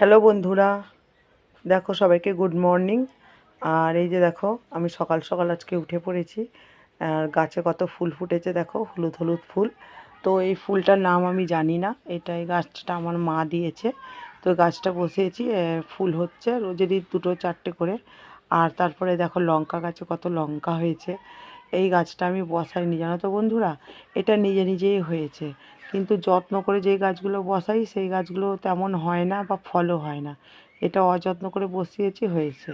Hello বন্ধুরা, দেখো সবাইকে গুড মর্নিং। আর এই যে দেখো, আমি সকাল সকাল আজকে উঠে পড়েছি। আর গাছে কত ফুল ফুটেছে দেখো, হলুদ হলুদ ফুল। তো এই ফুলটার নাম আমি জানি না, এটা এই গাছটা আমার মা দিয়েছে। তো গাছটা বসিয়েছি ফুল হচ্ছে। রোজেরই দুটো চারটে করে। আর তারপরে দেখো লঙ্কা গাছে কত লঙ্কা হয়েছে। এই গাছটা আমি বসাইনি, জানো তো বন্ধুরা? এটা নিজে নিজেই হয়েছে। কিন্তু যত্ন করে যেই গাছগুলো বসাই, সেই গাছগুলো তেমন হয় না বা ফলও হয় না। এটা অযত্ন করে বসিয়েছি, হয়েছে।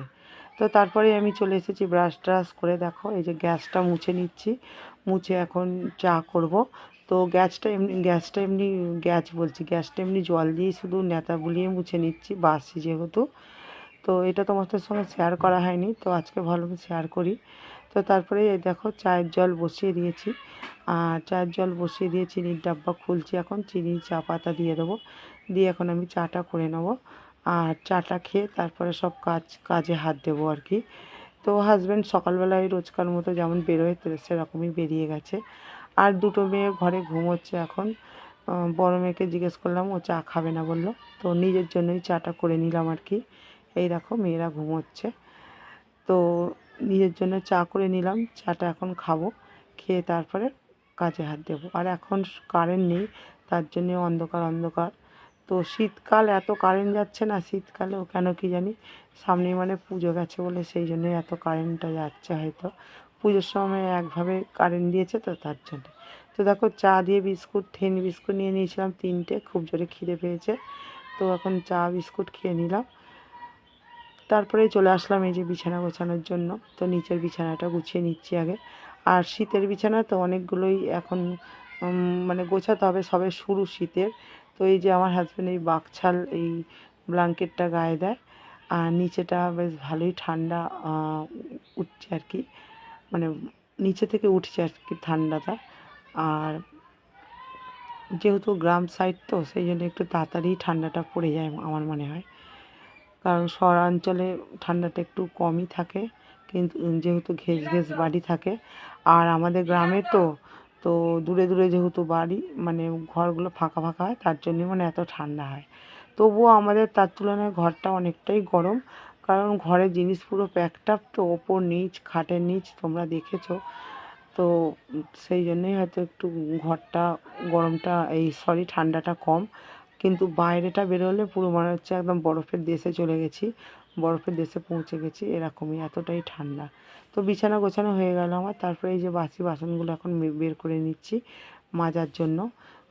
তো তারপরে আমি চলে এসেছি ব্রাশ ট্রাশ করে, দেখো, এই যে গ্যাসটা মুছে নিচ্ছি। মুছে এখন চা করব। তো গ্যাসটা এমনি গ্যাসটা এমনি, গ্যাস বলছি, গ্যাসটা এমনি জল দিয়ে শুধু নেতা বুলিয়ে মুছে নিচ্ছি, বাসি যেহেতু। তো এটা তোমাদের সঙ্গে শেয়ার করা হয়নি, তো আজকে ভালো শেয়ার করি। তো তারপরে দেখো চায়ের জল বসিয়ে দিয়েছি। আর চায়ের জল বসিয়ে দিয়ে চিনির ডাব্বা খুলছি এখন। চিনি চা পাতা দিয়ে দেবো। দিয়ে এখন আমি চাটা করে নেব। আর চাটা খেয়ে তারপরে সব কাজ, কাজে হাত দেবো আর কি। তো হাজব্যান্ড সকালবেলায় রোজকার মতো যেমন বেরোয় সেরকমই বেরিয়ে গেছে। আর দুটো মেয়ে ঘরে ঘুমোচ্ছে এখন। বড় মেয়েকে জিজ্ঞেস করলাম, ও চা খাবে না? বলল। তো নিজের জন্যই চাটা করে নিলাম আর কি। এই দেখো মেয়েরা ঘুমোচ্ছে। তো নিজের জন্য চা করে নিলাম। চাটা এখন খাব, খেয়ে তারপরে কাজে হাত দেবো। আর এখন কারেন্ট নেই, তার জন্য অন্ধকার অন্ধকার। তো শীতকাল, এত কারেন্ট যাচ্ছে না, শীতকালেও কেন কি জানি? সামনে মানে পুজো গেছে বলে সেই জন্যই এত কারেন্টটা যাচ্ছে হয়তো। পুজোর সময় একভাবে কারেন্ট দিয়েছে তো তার জন্য। তো দেখো চা দিয়ে বিস্কুট ঠেন বিস্কুট নিয়ে নিয়েছিলাম তিনটে, খুব জোরে খিদে পেয়েছে। তো এখন চা, বিস্কুট খেয়ে নিলাম। তারপরে চলে আসলাম এই যে বিছানা গোছানোর জন্য। তো নিচের বিছানাটা গুছিয়ে নিচ্ছি আগে। আর শীতের বিছানা তো অনেকগুলোই এখন মানে গোছাতে হবে সবে শুরু শীতের। তো এই যে আমার হাজব্যান্ড এই বাকছাল, এই ব্ল্যাঙ্কেটটা গায়ে দেয়। আর নিচেটা বেশ ভালোই ঠান্ডা উঠছে আর কি। মানে নিচে থেকে উঠছে আর কি ঠান্ডাটা। আর যেহেতু গ্রাম সাইড তো, সেই জন্য একটু তাড়াতাড়ি ঠান্ডাটা পড়ে যায় আমার মনে হয়। কারণ শহরাঞ্চলে ঠান্ডাটা একটু কমই থাকে, কিন্তু যেহেতু ঘেস ঘেস বাড়ি থাকে। আর আমাদের গ্রামে তো তো দূরে দূরে যেহেতু বাড়ি মানে ঘরগুলো ফাঁকা ফাঁকা হয়, তার জন্য মানে এত ঠান্ডা হয়। তবুও আমাদের তার তুলনায় ঘরটা অনেকটাই গরম, কারণ ঘরের জিনিস পুরো প্যাকটাপ তো, ওপর নিচ, খাটের নিচ তোমরা দেখেছ। তো সেই জন্যই হয়তো একটু ঘরটা, গরমটা, এই সরি ঠান্ডাটা কম। কিন্তু বাইরেটা বেরোলে পুরো মনে হচ্ছে একদম বরফের দেশে চলে গেছি। বরফের দেশে পৌঁছে গেছি, এরকমই, এতটাই ঠান্ডা। তো বিছানা গোছানো হয়ে গেল আমার, তারপরে এই যে বাসি বাসনগুলো এখন বের করে নিচ্ছি মাজার জন্য।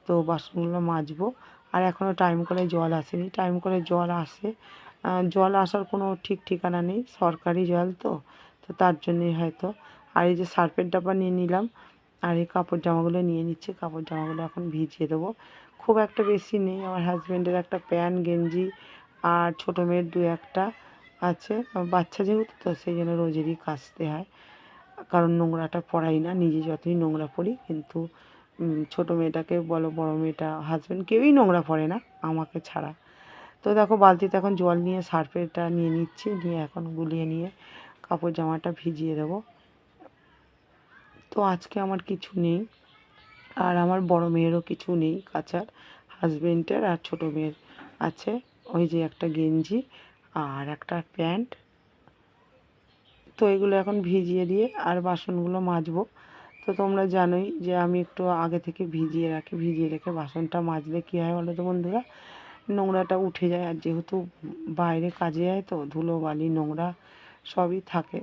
তো বাসনগুলো মাজবো, আর এখনও টাইম করে জল আসেনি। টাইম করে জল আসে জল আসার কোনো ঠিক ঠিকানা নেই, সরকারি জল তো তো তার জন্যই হয়তো। আর এই যে সার্ফের ডাব্বা নিয়ে নিলাম আর এই কাপড় জামাগুলো নিয়ে নিচ্ছি। কাপড় জামাগুলো এখন ভিজিয়ে দেবো। খুব একটা বেশি নেই। আমার হাজব্যান্ডের একটা প্যান্ট, গেঞ্জি আর ছোটো মেয়ের দু একটা আছে। বাচ্চা যেহেতু, তো সেই জন্য রোজেরই কাচতে হয়। কারণ নোংরাটা পড়াই না। নিজে যতই নোংরা পড়ি, কিন্তু ছোটো মেয়েটাকে বলো, বড় মেয়েটা হাজব্যান্ড কেউই নোংরা পড়ে না, আমাকে ছাড়া। তো দেখো, বালতিতে এখন জল নিয়ে, সার্ফেটা নিয়ে নিচ্ছি। নিয়ে এখন গুলিয়ে নিয়ে কাপড় জামাটা ভিজিয়ে দেবো। তো আজকে আমার কিছু নেই। আর আমার বড় মেয়েরও কিছু নেই কাচার। হাজবেন্ডের আর ছোটো মেয়ের আছে। ওই যে একটা গেঞ্জি আর একটা প্যান্ট। তো এগুলো এখন ভিজিয়ে দিয়ে আর বাসনগুলো মাজবো। তো তোমরা জানোই যে আমি একটু আগে থেকে ভিজিয়ে রাখি, ভিজিয়ে রেখে বাসনটা মাজলে কী হয় বলো তো বন্ধুরা? নোংরাটা উঠে যায়। আর যেহেতু বাইরে কাজে যায় তো ধুলো বালি, নোংরা সবই থাকে।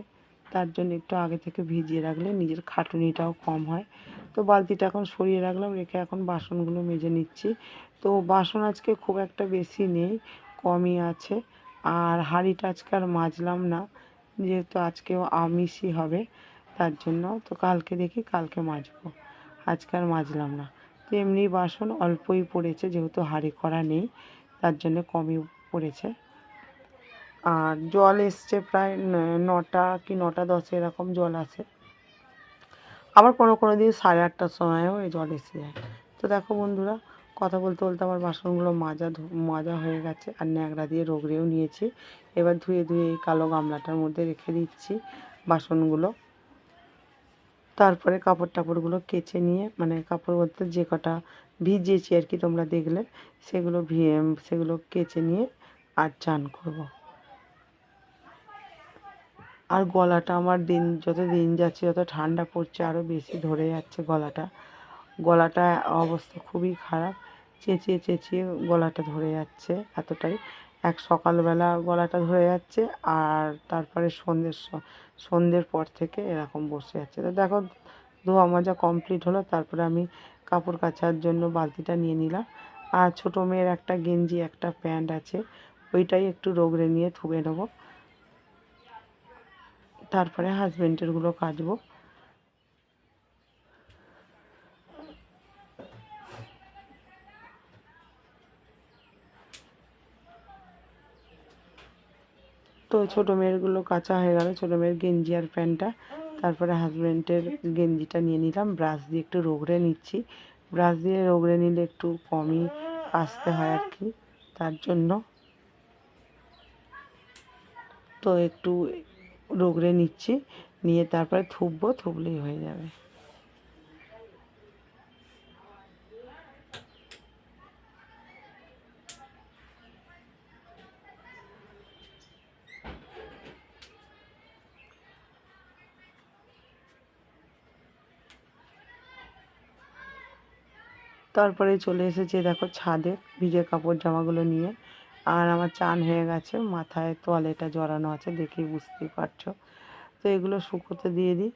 তার জন্য একটু আগে থেকে ভিজিয়ে রাখলে নিজের খাটুনিটাও কম হয়। তো বালতিটা এখন সরিয়ে রাখলাম, রেখে এখন বাসনগুলো মেজে নিচ্ছি। তো বাসন আজকে খুব একটা বেশি নেই, কমই আছে। আর হাঁড়িটা আজকে আর মাজলাম না, যেহেতু আজকেও আমিষই হবে তার জন্য। তো কালকে দেখি, কালকে মাজবো। আজকে আর মাজলাম না। তো এমনি বাসন অল্পই পড়েছে, যেহেতু হাঁড়ি করা নেই, তার জন্য কমই পড়েছে। আর জল এসছে প্রায় নটা কি নটা দশে এরকম জল আসে আবার কোনো কোনো দিন সাড়ে আটটার সময়ও এই জল এসে যায়। তো দেখো বন্ধুরা, কথা বলতে বলতে আমার বাসনগুলো মাজা মাজা হয়ে গেছে আর ন্যাকড়া দিয়ে রগড়েও নিয়েছি। এবার ধুয়ে ধুয়ে এই কালো গামলাটার মধ্যে রেখে দিচ্ছি বাসনগুলো। তারপরে কাপড় টাপড়গুলো কেচে নিয়ে মানে কাপড় বলতে যে কটা ভিজিয়েছি আর কি তোমরা দেখলে, সেগুলো ভি সেগুলো কেচে নিয়ে আর চান করব। আর গলাটা আমার দিন, যত দিন যাচ্ছে, যত ঠান্ডা পড়ছে আরও বেশি ধরে যাচ্ছে গলাটা। গলাটা অবস্থা খুবই খারাপ। চেঁচিয়ে চেঁচিয়ে গলাটা ধরে যাচ্ছে এতটাই। এক সকালবেলা গলাটা ধরে যাচ্ছে আর তারপরে সন্ধ্যের সন্ধ্যের পর থেকে এরকম বসে যাচ্ছে। তো দেখো, ধোয়া মাজা কমপ্লিট হলো, তারপরে আমি কাপড় কাচার জন্য বালতিটা নিয়ে নিলাম। আর ছোটো মেয়ের একটা গেঞ্জি, একটা প্যান্ট আছে, ওইটাই একটু রোগড়ে নিয়ে ধুয়ে নেব। তারপরে হাজবেন্ডেরগুলো কাচবো তো ছোটো মেয়েরগুলো কাঁচা হয়ে গেল, ছোটো মেয়ের গেঞ্জি আর প্যান্টটা। তারপরে হাজব্যান্ডের গেঞ্জিটা নিয়ে নিলাম ব্রাশ দিয়ে একটু রোগড়ে নিচ্ছি। ব্রাশ দিয়ে রোগড়ে নিলে একটু কমই আসতে হয় আর কি, তার জন্য। তো একটু রোগড়ে নিচ্ছি, নিয়ে তারপরে থুববো, থুবলেই হয়ে যাবে। তারপরে চলে এসেছে, দেখো ছাদে ভিজে কাপড় জামাগুলো নিয়ে। আর আমার চান হয়ে গেছে, মাথায় তোয়ালেটা জড়ানো আছে দেখেই বুঝতেই পারছ। তো এগুলো শুকোতে দিয়ে দিই।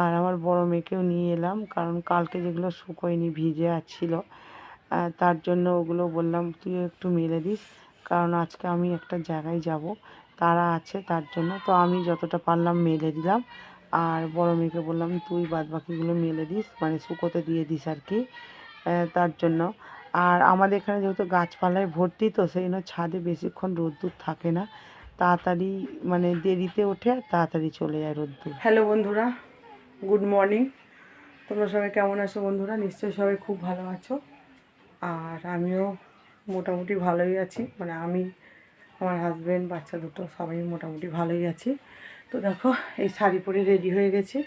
আর আমার বড় মেয়েকেও নিয়ে এলাম, কারণ কালকে যেগুলো শুকোয়নি, ভিজে আছিল তার জন্য ওগুলো বললাম, তুই একটু মেলে দিস, কারণ আজকে আমি একটা জায়গায় যাব, তারা আছে তার জন্য। তো আমি যতটা পারলাম মেলে দিলাম। আর বড় মেয়েকে বললাম, তুই বাদ বাকিগুলো মেলে দিস মানে শুকোতে দিয়ে দিস আর কি তার জন্য। আর আমাদের এখানে যেহেতু গাছপালায় ভর্তি, তো সেই জন্য ছাদে বেশিক্ষণ রোদ্দুর থাকে না। তাড়াতাড়ি মানে দেরিতে ওঠে আর তাড়াতাড়ি চলে যায় রোদ্দুর। হ্যালো বন্ধুরা, গুড মর্নিং। তোমরা সবাই কেমন আছো বন্ধুরা? নিশ্চয়ই সবাই খুব ভালো আছো। আর আমিও মোটামুটি ভালোই আছি। মানে আমি, আমার হাজব্যান্ড বাচ্চা দুটো, সবাই মোটামুটি ভালোই আছি। তো দেখো, এই শাড়ি পরে রেডি হয়ে গেছি।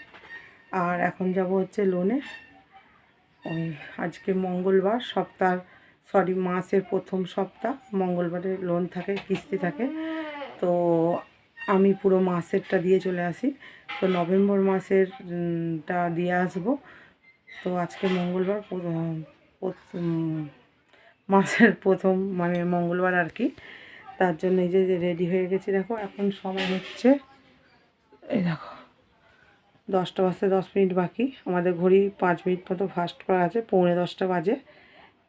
আর এখন যাব হচ্ছে লোনে ওই আজকে মঙ্গলবার সপ্তাহ সরি মাসের প্রথম সপ্তাহ মঙ্গলবারে লোন থাকে কিস্তি থাকে। তো আমি পুরো মাসেরটা দিয়ে চলে আসি। তো নভেম্বর মাসের উম, টা দিয়ে আসব। তো আজকে মঙ্গলবার প্রথম- মাসের প্রথম মানে মঙ্গলবার আর কি। তার জন্য এই যে রেডি হয়ে গেছি দেখো এখন সময় হচ্ছে। এই দেখো। দশটা বাজতে দশ মিনিট বাকি। আমাদের ঘড়ি পাঁচ মিনিট মতো ফাস্ট করা আছে, পৌনে দশটা বাজে।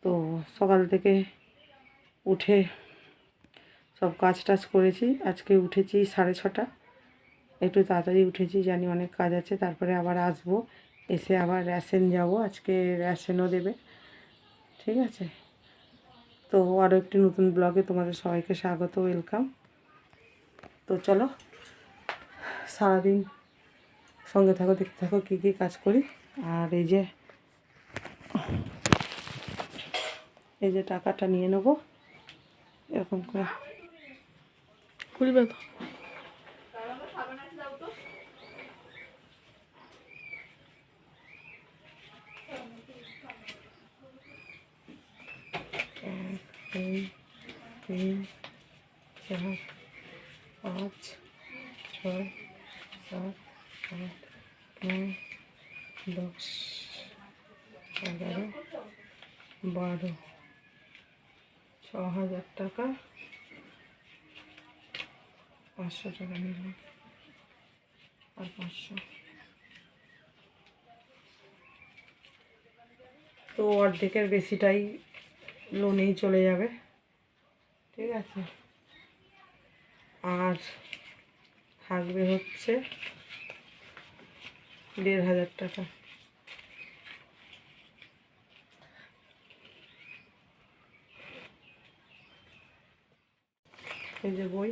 তো সকাল থেকে উঠে সব কাজ টাজ করেছি। আজকে উঠেছি সাড়ে ছটা। একটু তাড়াতাড়ি উঠেছি, জানি অনেক কাজ আছে। তারপরে আবার আসব, এসে আবার রেশন যাব। আজকে রেশনও দেবে। ঠিক আছে? তো আরও একটি নতুন ব্লগে তোমাদের সবাইকে স্বাগত ওয়েলকাম তো চলো, সারাদিন সঙ্গে থাকো দেখতে থাকো কী কী কাজ করি। আর এই যে এই যে টাকাটা নিয়ে নেব। এরকম করে। দুই তিন চার পাঁচ ছয় সাত দশ, এগারো, বারো, ছ হাজার টাকা, পাঁচশো টাকা নিলাম, আর পাঁচশো। তো অর্ধেকের বেশিটাই লোনেই চলে যাবে। ঠিক আছে? আর থাকবে হচ্ছে দেড় হাজার টাকা। এই যে বই।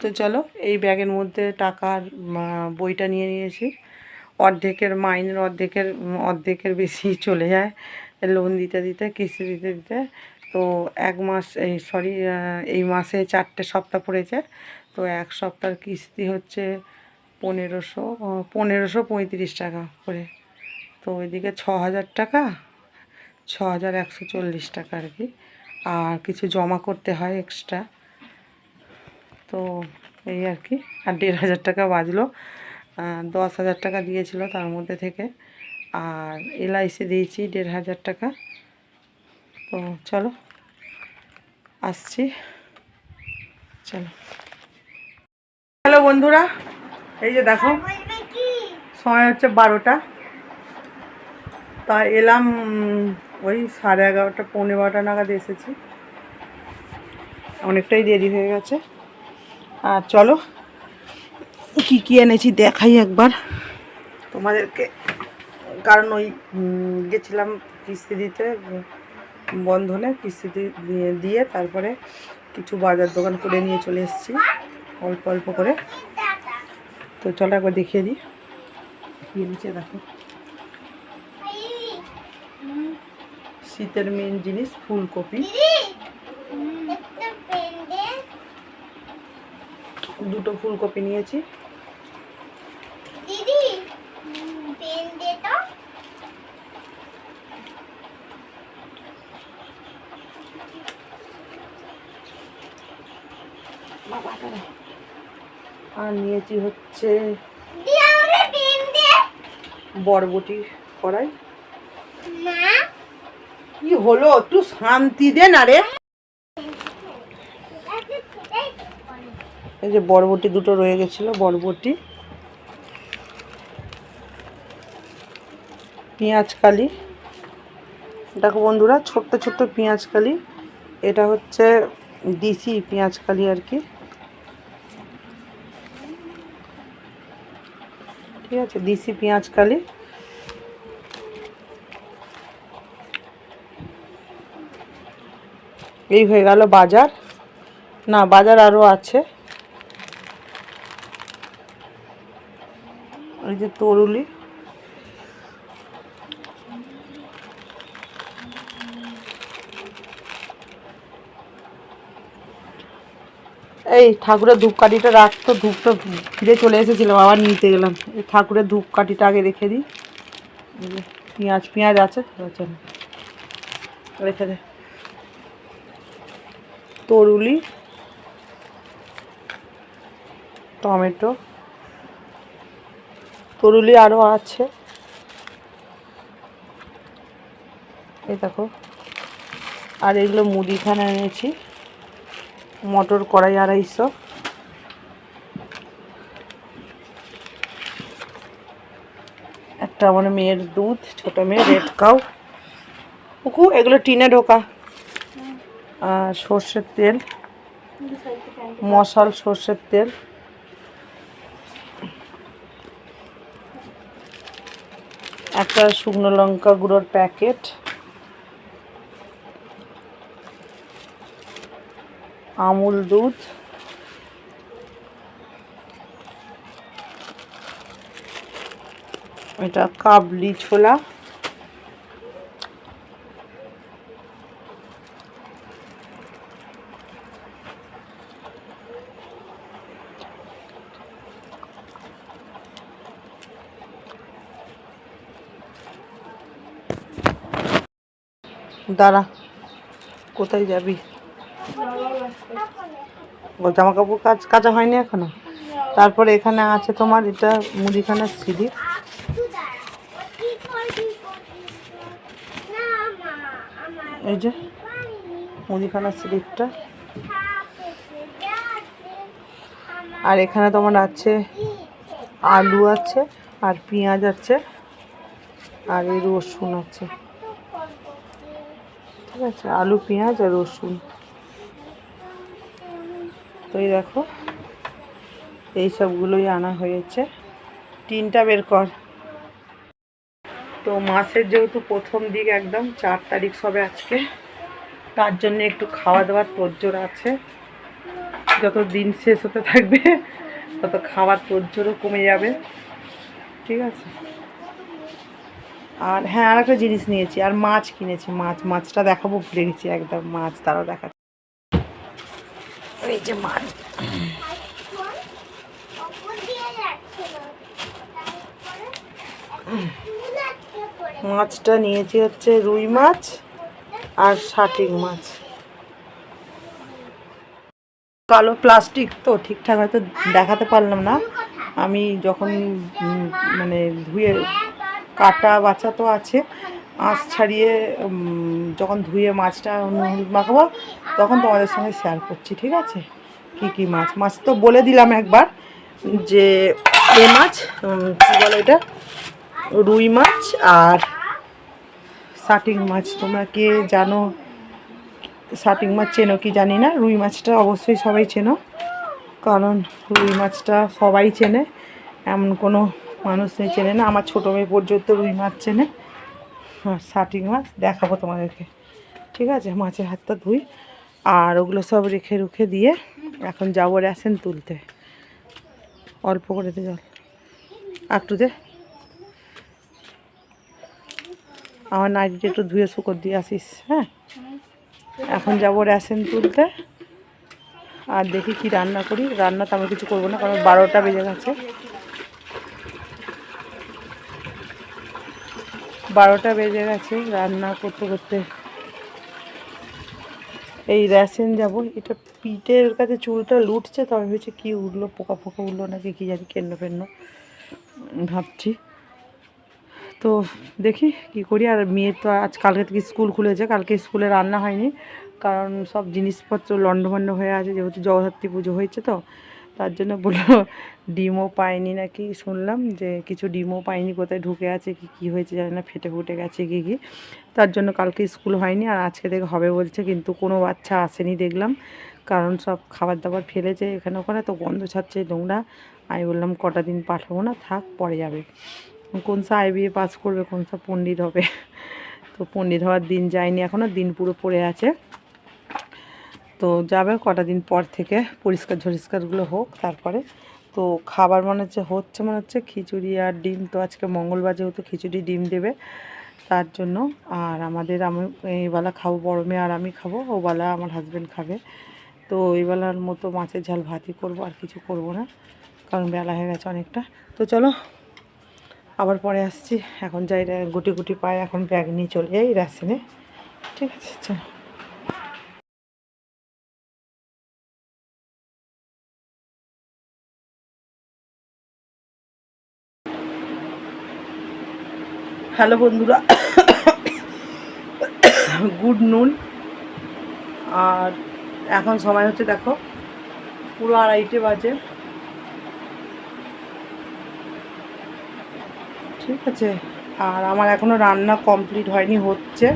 তো চলো, এই ব্যাগের মধ্যে টাকার বইটা নিয়ে নিয়েছি। অর্ধেকের মাইনের অর্ধেকের অর্ধেকের বেশি চলে যায় লোন দিতে দিতে, কিস্তি দিতে দিতে। তো এক মাস, এই সরি এই মাসে চারটে সপ্তাহ পড়েছে। তো এক সপ্তাহের কিস্তি হচ্ছে পনেরোশো পনেরোশো পঁয়ত্রিশ টাকা করে। তো ওইদিকে ছ হাজার টাকা, ছ হাজার একশো চল্লিশ টাকা আর কি। আর কিছু জমা করতে হয় এক্সট্রা তো এই আর কি। আর দেড় হাজার টাকা বাজলো দশ হাজার টাকা দিয়েছিল তার মধ্যে থেকে। আর এলআইসি দিয়েছি দেড় হাজার টাকা। তো চলো, আসছি। চলো। হ্যালো বন্ধুরা, এই যে দেখো, সময় হচ্ছে বারোটা। তা এলাম ওই সাড়ে এগারোটা, পৌনে বারোটা নাগাদ এসেছি। অনেকটাই দেরি হয়ে গেছে। আর চলো কি কি এনেছি দেখাই একবার। তোমাদেরকে, কারণ ওই গেছিলাম কিস্তি দিতে, বন্ধনে কিস্তি দিয়ে তারপরে কিছু বাজার দোকান করে নিয়ে চলে এসেছি, অল্প অল্প করে। তো চলো একবার দেখিয়ে দিই। কি এনেছে দেখো। শীতের মেন জিনিস ফুলকপি। দুটো ফুলকপি নিয়েছি দিদি পেন দে তো আর নিয়েছি হচ্ছে বরবটি কড়াই। মা। কি হলো? একটু শান্তি দে না রে। এই যে বরবটি দুটো রয়ে গেছিল বরবটি। পেঁয়াজ কালি। দেখো বন্ধুরা ছোট্ট ছোট্ট পেঁয়াজ কালি। এটা হচ্ছে দিসি পেঁয়াজ কালি আর কি। ঠিক আছে দিসি পেঁয়াজ কালি। এই হয়ে গেল বাজার। না, বাজার আরও আছে। এই যে তরুলি। এই ঠাকুরের ধূপকাঠিটা রাখতো ধূপটা ফিরে চলে এসেছিলাম, আবার নিতে গেলাম। এই ঠাকুরের ধূপকাঠিটা আগে রেখে দিই। পেঁয়াজ পেঁয়াজ আছে। রেখে দে। তরুলি, টমেটো, তরুলি আরও আছে। এই দেখো। আর এগুলো মুদিখানা এনেছি। মটর কড়াই আড়াইশো। একটা আমার মেয়ের দুধ, ছোট মেয়ে রেড কাউ কুকু এগুলো টিনে ঢোকা। আর সর্ষের তেল। মশাল, সর্ষের তেল। একটা শুকনো লঙ্কা গুঁড়োর প্যাকেট। আমুল দুধ। এটা কাবলি ছোলা। দাঁড়া কোথায় যাবি? জামা কাপড় কাজ, কাচা হয়নি এখনও? তারপরে এখানে আছে তোমার এটা মুদিখানার সিঁড়ি। এই যে মুদিখানার স্লিপটা আর এখানে তোমার আছে আলু আছে আর পেঁয়াজ আছে আর এই রসুন আছে? ঠিক আছে, আলু, পেঁয়াজ আর রসুন। এই দেখো। এই সবগুলোই আনা হয়েছে। তিনটা বের কর। তো মাসের যেহেতু প্রথম দিক একদম, চার তারিখ সবে আজকে। তার জন্য একটু খাওয়া দাওয়ার তোড়জোড় আছে। যত দিন শেষ হতে থাকবে, তত খাওয়ার তোড়জোড়ও কমে যাবে। ঠিক আছে? আর হ্যাঁ আর একটা জিনিস নিয়েছি। আর মাছ কিনেছি। মাছ, মাছটা দেখাবো ভুলে গেছি একদম মাছ, তারও দেখা এই যে মাছ মাছটা নিয়েছি হচ্ছে রুই মাছ আর শাটিং মাছ। কালো প্লাস্টিক তো ঠিকঠাক হয়তো দেখাতে পারলাম না। আমি যখন মানে ধুয়ে কাটা বাছা তো আছে আঁশ ছাড়িয়ে যখন ধুয়ে মাছটা হলুদ মাখাবো, তখন তোমাদের সঙ্গে শেয়ার করছি, ঠিক আছে? কি কি মাছ? মাছ তো বলে দিলাম একবার যে এ মাছ কী বলো এটা? রুই মাছ আর সাটিং মাছ। তোমরা কে জানো? শাটিং মাছ চেনো কি জানি না? রুই মাছটা অবশ্যই সবাই চেনো, কারণ রুই মাছটা সবাই চেনে। এমন কোনো মানুষ নেই চেনে না। আমার ছোটো মেয়ে পর্যন্ত রুই মাছ চেনে। শাটিং মাছ দেখাবো তোমাদেরকে। ঠিক আছে? মাছের হাতটা ধুই। আর ওগুলো সব রেখে রুখে দিয়ে এখন যাব রেশন তুলতে। অল্প করে দে জল। একটু দে। আমার নাইটিটা একটু ধুয়ে শুকর দিয়ে আসিস হ্যাঁ? এখন যাব রেশন তুলতে। আর দেখি কি রান্না করি। রান্না তো আমি কিছু করব না, কারণ বারোটা বেজে গেছে। বারোটা বেজে গেছে, রান্না করতে করতে। এই রেশন যাব, এটা পিঠের কাছে চুলটা লুটছে তো আমি ভেবেছি কী উঠল, পোকা পোকা উঠল নাকি কী জানি, কেন্ন ফেন্ন। ভাবছি। তো দেখি কি করি, আর মেয়ের তো আজ কালকে থেকে স্কুল খুলেছে, কালকে স্কুলে রান্না হয়নি, কারণ সব জিনিসপত্র লণ্ডভণ্ড হয়ে আছে, যেহেতু জগদ্ধাত্রী পুজো হয়েছে তো, তার জন্য বলল ডিমও পায়নি নাকি শুনলাম যে কিছু ডিমও পায়নি কোথায় ঢুকে আছে, কি কি হয়েছে জানি না, ফেটে ফুটে গেছে কি কি। তার জন্য কালকে স্কুল হয়নি আর আজকে থেকে হবে বলছে, কিন্তু কোনো বাচ্চা আসেনি দেখলাম, কারণ সব খাবার দাবার ফেলেছে এখানে ওখানে, তো গন্ধ ছাড়ছে নোংরা। আমি বললাম, কটা দিন পাঠাবো না, থাক, পরে যাবে। কোন সা আইবিএ পাস করবে, কোন সা পণ্ডিত হবে। তো পণ্ডিত হওয়ার দিন যায়নি এখনও দিন পুরো পড়ে আছে। তো যাবে কটা দিন পর থেকে পরিষ্কার ঝরিষ্কারগুলো হোক, তারপরে তো খাবার মনে হচ্ছে হচ্ছে মনে হচ্ছে খিচুড়ি আর ডিম। তো আজকে মঙ্গলবার যেহেতু খিচুড়ি, ডিম দেবে, তার জন্য। আর আমাদের আমি এইবেলা খাব, বড় মেয়ে আর আমি খাব, ওবেলা আমার হাজব্যান্ড খাবে। তো এইবেলার মতো মাছের ঝাল ভাতই করব, আর কিছু করব না, কারণ বেলা হয়ে গেছে অনেকটা। তো চলো, আবার পরে আসছি। এখন যাই, গুটি গুটি পায়ে এখন ব্যাগ নিয়ে চলে যাই রেশনে ঠিক আছে, চলো। হ্যালো বন্ধুরা। গুড নুন। আর এখন সময় হচ্ছে দেখো, পুরো আড়াইটে বাজে। ঠিক আছে। আর আমার এখনও রান্না কমপ্লিট হয়নি, হচ্ছে।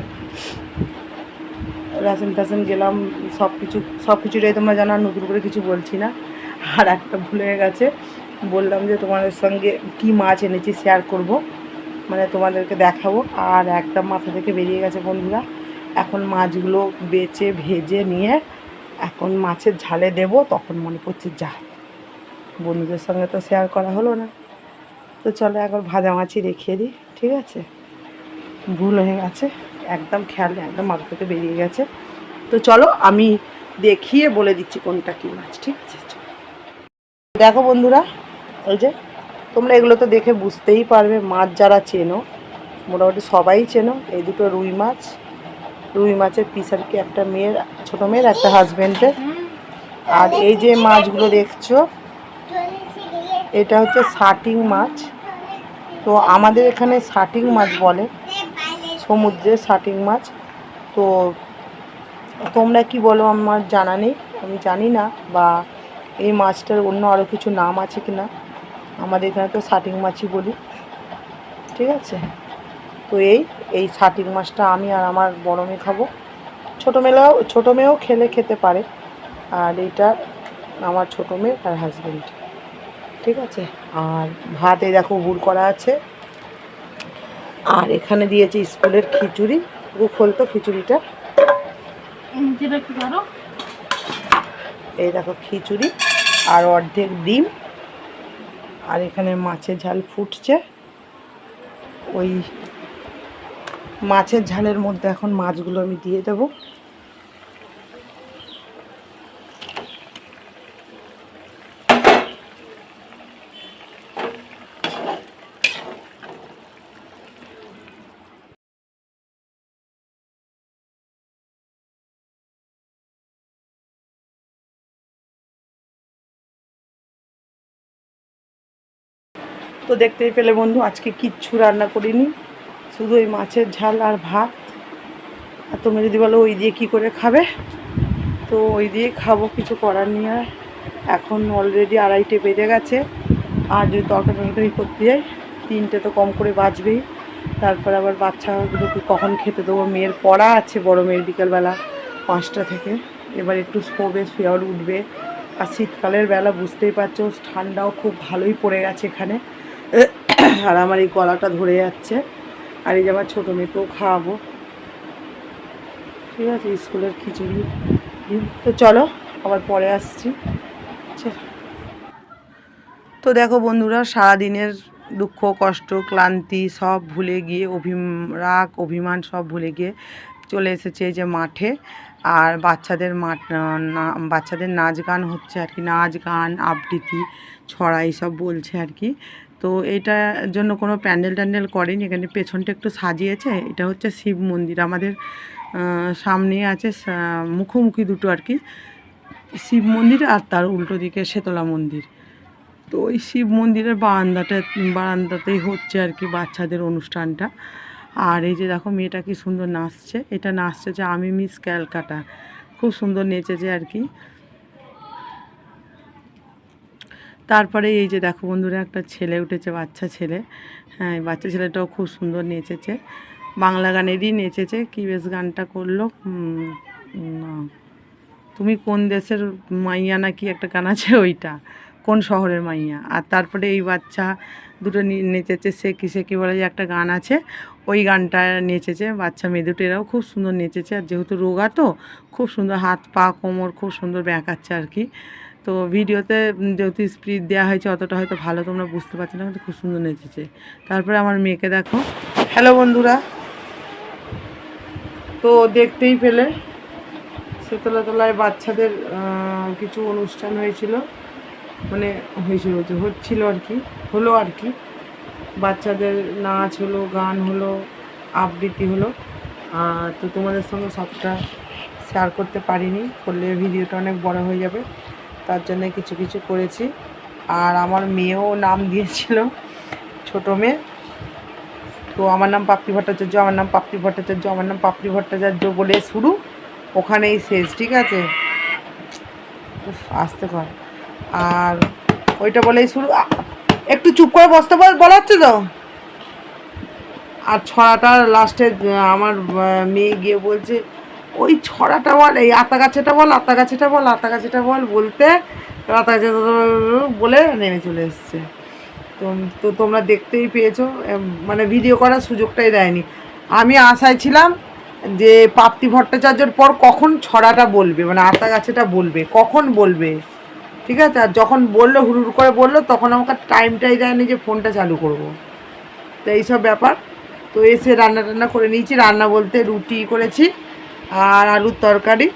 রেশন টেশন গেলাম সব কিছু সব কিছুটাই তোমরা জানো, আর নতুন করে কিছু বলছি না। আর একটা ভুলে গেছে, বললাম যে তোমাদের সঙ্গে কি মাছ এনেছি শেয়ার করব। মানে তোমাদেরকে দেখাবো। আর একদম মাথা থেকে বেরিয়ে গেছে বন্ধুরা। এখন মাছগুলো বেচে, ভেজে নিয়ে এখন মাছের ঝালে দেব, তখন মনে পড়ছে যা। বন্ধুদের সঙ্গে তো শেয়ার করা হলো না। তো চলো একবার ভাজা মাছি রেখে দিই, ঠিক আছে? ভুল হয়ে গেছে। একদম খেয়াল একদম মাথা থেকে বেরিয়ে গেছে। তো চলো আমি দেখিয়ে বলে দিচ্ছি কোনটা কী মাছ, ঠিক আছে? দেখো বন্ধুরা, এই যে তোমরা এগুলো তো দেখে বুঝতেই পারবে, মাছ যারা চেনো, মোটামুটি সবাই চেনো, এই দুটো রুই মাছ। রুই মাছের পিস আর কি একটা মেয়ের, ছোটো মেয়ের, একটা হাজব্যান্ডের আর এই যে মাছগুলো দেখছ, এটা হচ্ছে শাটিং মাছ। তো আমাদের এখানে শাটিং মাছ বলে বাইরে সমুদ্রের শাটিং মাছ। তো তোমরা কি বলো, আমার জানা নেই, আমি জানি না, বা এই মাছটার অন্য আরও কিছু নাম আছে কি না আমাদের এখানে তো শাটিং মাছই বলি। ঠিক আছে? তো এই এই শাটিং মাছটা আমি আর আমার বড় মেয়ে খাব। ছোটো মেয়েও ছোটো মেয়েও খেলে খেতে পারে। আর এইটা আমার ছোটো মেয়ে আর হাজব্যান্ড ঠিক আছে? আর ভাতে দেখো গুড় করা আছে। আর এখানে দিয়েছে স্কুলের খিচুড়ি ও খোলতো খিচুড়িটা। এই দেখো খিচুড়ি আর অর্ধেক ডিম। আর এখানে মাছের ঝাল ফুটছে। ওই মাছের ঝালের মধ্যে এখন মাছগুলো আমি দিয়ে দেবো। তো দেখতেই পেলে বন্ধু, আজকে কিচ্ছু রান্না করিনি, শুধু ওই মাছের ঝাল আর ভাত। আর তোমরা যদি বলো ওই দিয়ে কি করে খাবে? তো ওই দিয়ে খাব কিছু করার আর। এখন অলরেডি আড়াইটে বেজে গেছে, আর যদি তরকারি করতে যাই, তিনটে তো কম করে বাঁচবেই তারপর আবার বাচ্চাগুলোকে কখন খেতে দেবো? মেয়ের পড়া আছে বড় মেয়ের বিকালবেলা পাঁচটা থেকে। এবার একটু শোবে, শুয়ে উঠবে। আর শীতকালের বেলা বুঝতেই পারছ, ঠান্ডাও খুব ভালোই পড়ে গেছে এখানে। আর আমার এই গলাটা ধরে যাচ্ছে। আর এই যে আমার ছোটো মেয়েকেও খাওয়াবো। ঠিক আছে, স্কুলের খিচুড়ি। তো চলো, আবার পরে আসছি। তো দেখো বন্ধুরা, সারাদিনের দুঃখ, কষ্ট, ক্লান্তি সব ভুলে গিয়ে অভি রাগ, অভিমান সব ভুলে গিয়ে চলে এসেছে যে মাঠে। আর বাচ্চাদের মাঠ বাচ্চাদের নাচ গান হচ্ছে আর কি। নাচ গান, আবৃত্তি ছড়া এইসব বলছে আর কি। তো এটার জন্য কোনো প্যান্ডেল ট্যান্ডেল করেনি। এখানে পেছনটা একটু সাজিয়েছে। এটা হচ্ছে শিব মন্দির। আমাদের সামনে আছে মুখোমুখি দুটো আর কি। শিব মন্দির আর তার উল্টো দিকে শেতলা মন্দির। তো ওই শিব মন্দিরের বারান্দাটা, বারান্দাতেই হচ্ছে আর কি বাচ্চাদের অনুষ্ঠানটা। আর এই যে দেখো মেয়েটা কি সুন্দর নাচছে। এটা নাচছে যে আমি মিস ক্যালকাটা। খুব সুন্দর নেচেছে আর কি। তারপরে এই যে দেখো বন্ধুরা, একটা ছেলে উঠেছে, বাচ্চা ছেলে। হ্যাঁ বাচ্চা ছেলেটাও খুব সুন্দর নেচেছে। বাংলা গানেরই নেচেছে। কি বেশ গানটা করল? তুমি কোন দেশের মাইয়া নাকি? একটা গান আছে ওইটা, কোন শহরের মাইয়া? আর তারপরে এই বাচ্চা দুটো নেচেছে সে কি সে কি বলে যে একটা গান আছে, ওই গানটা নেচেছে। বাচ্চা মেয়ে খুব সুন্দর নেচেছে। আর যেহেতু রোগা তো, খুব সুন্দর হাত পা, কোমর খুব সুন্দর ব্যাঁকাচ্ছে আর কি। তো ভিডিওতে যেহেতু স্পিড দেওয়া হয়েছে, অতটা হয়তো ভালো তোমরা বুঝতে পারছ না, কিন্তু খুব সুন্দর নেচেছে। তারপরে আমার মেয়েকে দেখো। হ্যালো বন্ধুরা। তো দেখতেই পেলে শীতলা তলায় বাচ্চাদের কিছু অনুষ্ঠান হয়েছিল। মানে হয়েছিল যে, হচ্ছিল আর কি, হলো আর কি। বাচ্চাদের নাচ হলো, গান হলো, আবৃত্তি হলো। তো তোমাদের সঙ্গে সবটা শেয়ার করতে পারিনি, করলে ভিডিওটা অনেক বড় হয়ে যাবে। তার জন্য কিছু কিছু করেছি। আর আমার মেয়েও নাম দিয়েছিল, ছোটো মেয়ে। তো আমার নাম পাপড়ি ভট্টাচার্য, আমার নাম পাপড়ি ভট্টাচার্য, আমার নাম পাপড়ি ভট্টাচার্য বলে শুরু। ওখানেই শেষ, ঠিক আছে? আসতে কর। আর ওইটা বলেই শুরু। একটু চুপ করে বসতে বল হচ্ছে তো? আর ছড়াটার লাস্টে আমার মেয়ে গিয়ে বলছে ওই ছড়াটা বল, এই আতা গাছেটা বল, আতা গাছেটা বল, আতা গাছেটা বল বলতে আতা গাছেটা বলে নেমে চলে এসছে। তো তো তোমরা দেখতেই পেয়েছ মানে ভিডিও করার সুযোগটাই দেয়নি। আমি আশায় ছিলাম যে পাপ্তি ভট্টাচার্যর পর কখন ছড়াটা বলবে মানে আতা গাছেটা বলবে, কখন বলবে, ঠিক আছে? আর যখন বলল হুড়ুর করে বলল, তখন আমাকে টাইমটাই দেয়নি যে ফোনটা চালু করব। তো এইসব ব্যাপার। তো এসে রান্না টান্না করে নিয়েছি, রান্না বলতে রুটি করেছি আর আলুর তরকারি।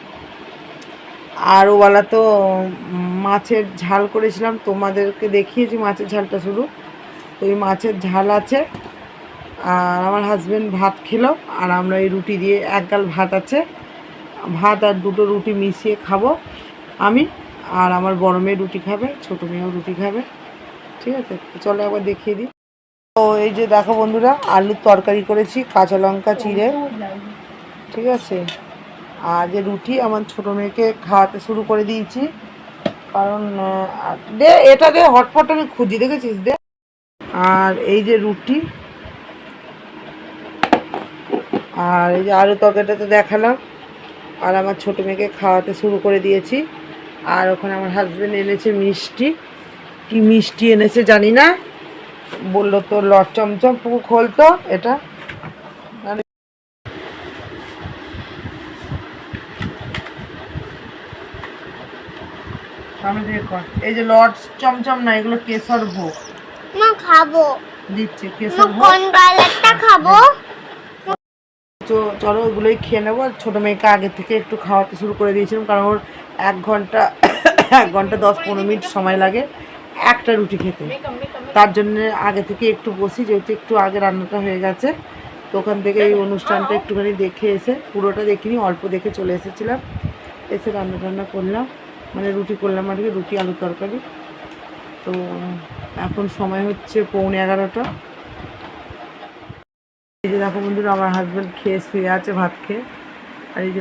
আর ওবেলা তো মাছের ঝাল করেছিলাম, তোমাদেরকে দেখিয়েছি মাছের ঝালটা শুধু। তো এই মাছের ঝাল আছে। আর আমার হাজব্যান্ড ভাত খেলো, আর আমরা এই রুটি দিয়ে এক গাল ভাত আছে। ভাত আর দুটো রুটি মিশিয়ে খাব আমি, আর আমার বড় মেয়ে রুটি খাবে, ছোটো মেয়েও রুটি খাবে। ঠিক আছে চলো একবার দেখিয়ে দিই। তো এই যে দেখো বন্ধুরা, আলুর তরকারি করেছি, কাঁচা লঙ্কা চিড়ে ঠিক আছে? আর যে রুটি আমার ছোটো মেয়েকে খাওয়াতে শুরু করে দিয়েছি। কারণ দে, এটা দে, হটপট আমি খুঁজি, দেখেছিস দে? আর এই যে রুটি, আর এই যে আলু তরকারিটা তো দেখালাম। আর আমার ছোটো মেয়েকে খাওয়াতে শুরু করে দিয়েছি। আর ওখানে আমার হাজব্যান্ড এনেছে মিষ্টি। কি মিষ্টি এনেছে জানি না। বলল তো লট চমচম পুকু খোলতো এটা। আমি এই যে লর্ড চমচম না এগুলো কেশর ভোগ। মা খাব। দিচ্ছে কেশর ভোগ। কোন খাব? তো চলো ওগুলোই খেয়ে নেব আর ছোটো মেয়েকে আগে থেকে একটু খাওয়াতে শুরু করে দিয়েছিলাম কারণ ওর এক ঘণ্টা এক ঘণ্টা দশ পনেরো মিনিট সময় লাগে একটা রুটি খেতে। তার জন্য আগে থেকে একটু বসি যেহেতু একটু আগে রান্নাটা হয়ে গেছে। তো ওখান থেকে এই অনুষ্ঠানটা একটুখানি দেখে এসে পুরোটা দেখিনি অল্প দেখে চলে এসেছিলাম। এসে রান্না টান্না করলাম। মানে রুটি করলাম আর কি, রুটি আলু তরকারি। তো এখন সময় হচ্ছে পৌনে এগারোটা। এই যে দেখো বন্ধুরা, আমার হাজব্যান্ড খেয়ে শুয়ে আছে ভাত খেয়ে। আর এই যে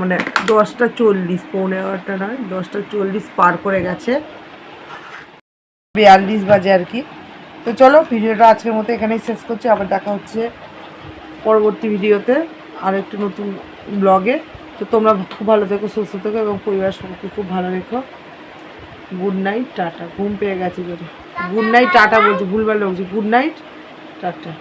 মানে দশটা চল্লিশ, পৌনে এগারোটা নয়, দশটা চল্লিশ পার করে গেছে। বিয়াল্লিশ বাজে আর কি। তো চলো, ভিডিওটা আজকের মতো এখানেই শেষ করছি। আবার দেখা হচ্ছে পরবর্তী ভিডিওতে আর একটু নতুন ব্লগে তো তোমরা খুব ভালো থেকো, সুস্থ থেকো এবং পরিবার সবাইকে খুব ভালো রেখো। Good night tata. ঘুম পেয়ে গেছি বলে গুড নাইট টাটা বলছি ভুলবার বলছি। Good night tata.